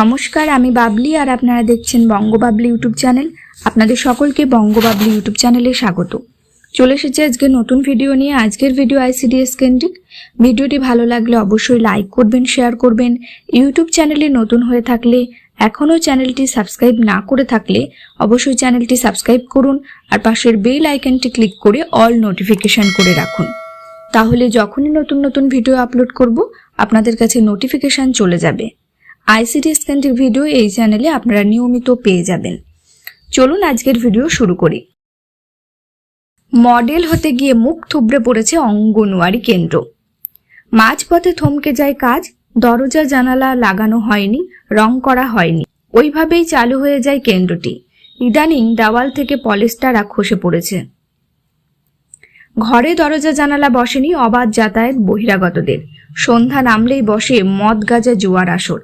নমস্কার, আমি বাবলি আর আপনারা দেখছেন বঙ্গবাবলি ইউটিউব চ্যানেল। আপনাদের সকলকে বঙ্গবাবলি ইউটিউব চ্যানেলে স্বাগত। চলে এসেছে আজকে নতুন ভিডিও নিয়ে। আজকের ভিডিও আইসিডিএস কেন্দ্রিক। ভিডিওটি ভালো লাগলে অবশ্যই লাইক করবেন, শেয়ার করবেন। ইউটিউব চ্যানেলে নতুন হয়ে থাকলে, এখনও চ্যানেলটি সাবস্ক্রাইব না করে থাকলে অবশ্যই চ্যানেলটি সাবস্ক্রাইব করুন আর পাশের বেল আইকনটি ক্লিক করে অল নোটিফিকেশন করে রাখুন। তাহলে যখনই নতুন নতুন ভিডিও আপলোড করব, আপনাদের কাছে নোটিফিকেশন চলে যাবে। আইসিটি স্ক্যান্টিক ভিডিও এই চ্যানেলে আপনারা নিয়মিত পেয়ে যাবেন। চলুন আজকের ভিডিও শুরু করি। মডেল হতে গিয়ে মুখ থুবড়ে পড়েছে অঙ্গনওয়াড়ি কেন্দ্র। মাঝপথে থমকে যায় কাজ, দরজা, জানালা লাগানো হয়নি, রং করা হয়নি। ওইভাবেই চালু হয়ে যায় কেন্দ্রটি। ইদানিং দেওয়াল থেকে পলিস্টারা খসে পড়েছে। ঘরে দরজা, জানালা বসেনি অবাধ যাতায়াত বহিরাগতদের। সন্ধ্যা নামলেই বসে মদ গাজা জোয়ার আসর।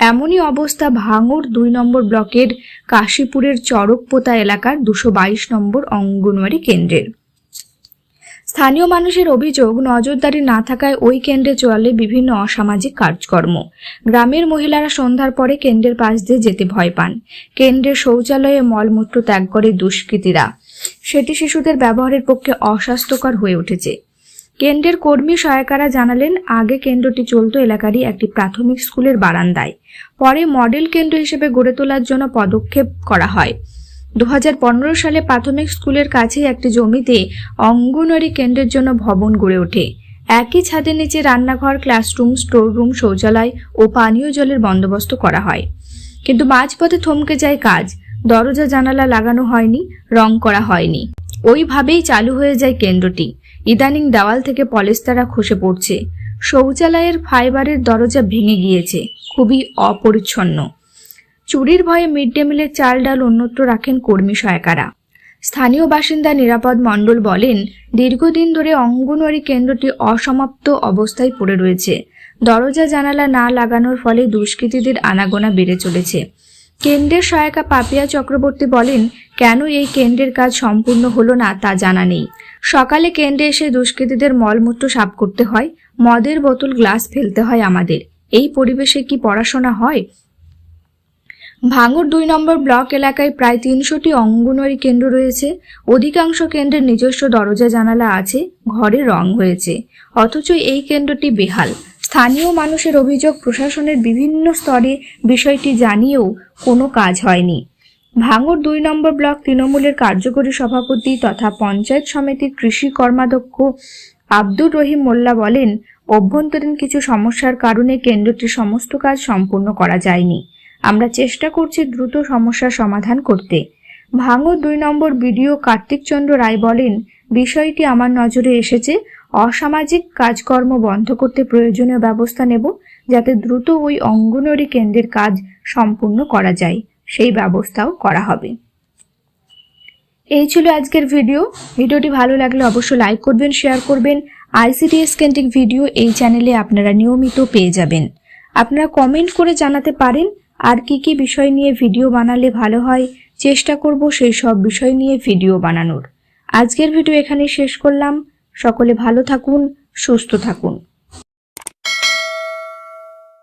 এমনই অবস্থা ভাঙড় দুই নম্বর ব্লকের কাশীপুরের চড়কপোতা এলাকার দুশো বাইশ নম্বর অঙ্গনওয়াড়ি কেন্দ্রের। স্থানীয় মানুষের অভিযোগ, নজরদারি না থাকায় ওই কেন্দ্রে চলে বিভিন্ন অসামাজিক কাজকর্ম। গ্রামের মহিলারা সন্ধ্যার পরে কেন্দ্রের পাশ দিয়ে যেতে ভয় পান। কেন্দ্রের শৌচালয়ে মলমূত্র ত্যাগ করে দুষ্কৃতীরা। সেটি শিশুদের ব্যবহারের পক্ষে অস্বাস্থ্যকর হয়ে উঠেছে। কেন্দ্রের কর্মী সহায়কারা জানালেন, আগে কেন্দ্রটি চলত এলাকারই একটি প্রাথমিক স্কুলের বারান্দায়। পরে মডেল কেন্দ্র হিসেবে গড়ে তোলার জন্য পদক্ষেপ করা হয়। দু হাজার পনেরো সালে প্রাথমিক স্কুলের কাছেই একটি জমিতে অঙ্গনওয়াড়ি কেন্দ্রের জন্য ভবন গড়ে ওঠে। একই ছাদের নিচে রান্নাঘর, ক্লাসরুম, স্টোররুম, শৌচালয় ও পানীয় জলের বন্দোবস্ত করা হয়। কিন্তু মাঝপথে থমকে যায় কাজ। দরজা জানালা লাগানো হয়নি, রং করা হয়নি। ওইভাবেই চালু হয়ে যায় কেন্দ্রটি। ইদানিং দেওয়াল থেকে পলেস্তারা খসে পড়ছে। শৌচালয়ের ফাইবারের দরজা ভেঙে গিয়েছে। খুবই অপরিচ্ছন্ন। চুরির ভয়ে মিড ডে মিলের চাল ডাল অন্যত্র রাখেন কর্মী সহায়কারা। স্থানীয় বাসিন্দা নিরাপদ মণ্ডল বলেন, দীর্ঘদিন ধরে অঙ্গনওয়াড়ি কেন্দ্রটি অসমাপ্ত অবস্থায় পড়ে রয়েছে। দরজা জানালা না লাগানোর ফলে দুষ্কৃতীদের আনাগোনা বেড়ে চলেছে। কেন্দ্রের সহায়িকা পাপিয়া চক্রবর্তী বলেন, কেন এই কেন্দ্রের কাজ সম্পূর্ণ হলো না তা জানা নেই। সকালে কেন্দ্রে এসে দুষ্কৃতীদের মলমূত্র সাফ করতে হয়, মদের বোতল, গ্লাস ফেলতে হয় আমাদের। এই পরিবেশে কি পড়াশোনা হয়? ভাঙড় দুই নম্বর ব্লক এলাকায় প্রায় তিনশোটি অঙ্গনওয়াড়ি কেন্দ্র রয়েছে। অধিকাংশ কেন্দ্রের নিজস্ব দরজা জানালা আছে, ঘরে রং হয়েছে। অথচ এই কেন্দ্রটি বেহাল। স্থানীয় মানুষের অভিযোগ প্রশাসনের বিভিন্ন স্তরে বিষয়টি জানিয়েও কোনো কাজ হয়নি। ভাঙড় দুই নম্বর ব্লক তৃণমূলের কার্যকরী সভাপতি তথা পঞ্চায়েত সমিতির কৃষি কর্মাধ্যক্ষ আব্দুর রহিম মোল্লা বলেন, অভ্যন্তরীণ কিছু সমস্যার কারণে কেন্দ্রটির সমস্ত কাজ সম্পূর্ণ করা যায়নি। আমরা চেষ্টা করছি দ্রুত সমস্যার সমাধান করতে। ভাঙড় দুই নম্বর বিডিও কার্তিক চন্দ্র রায় বলেন বিষয়টি আমার নজরে এসেছে। অসামাজিক কাজকর্ম বন্ধ করতে প্রয়োজনীয় ব্যবস্থা নেব যাতে দ্রুত ওই অঙ্গনওয়াড়ি কেন্দ্রের কাজ সম্পূর্ণ করা যায়। সেই ব্যবস্থাও করা হবে। এই ছিল আজকের ভিডিও। ভিডিওটি ভালো লাগলে অবশ্যই লাইক করবেন, শেয়ার করবেন। আইসিডিএস কেন্দ্রিক ভিডিও এই চ্যানেলে আপনারা নিয়মিত পেয়ে যাবেন। আপনারা কমেন্ট করে জানাতে পারেন আর কি কি বিষয় নিয়ে ভিডিও বানালে ভালো হয়। চেষ্টা করব সেই সব বিষয় নিয়ে ভিডিও বানানোর। আজকের ভিডিও এখানে শেষ করলাম। সকলে ভালো থাকুন সুস্থ থাকুন।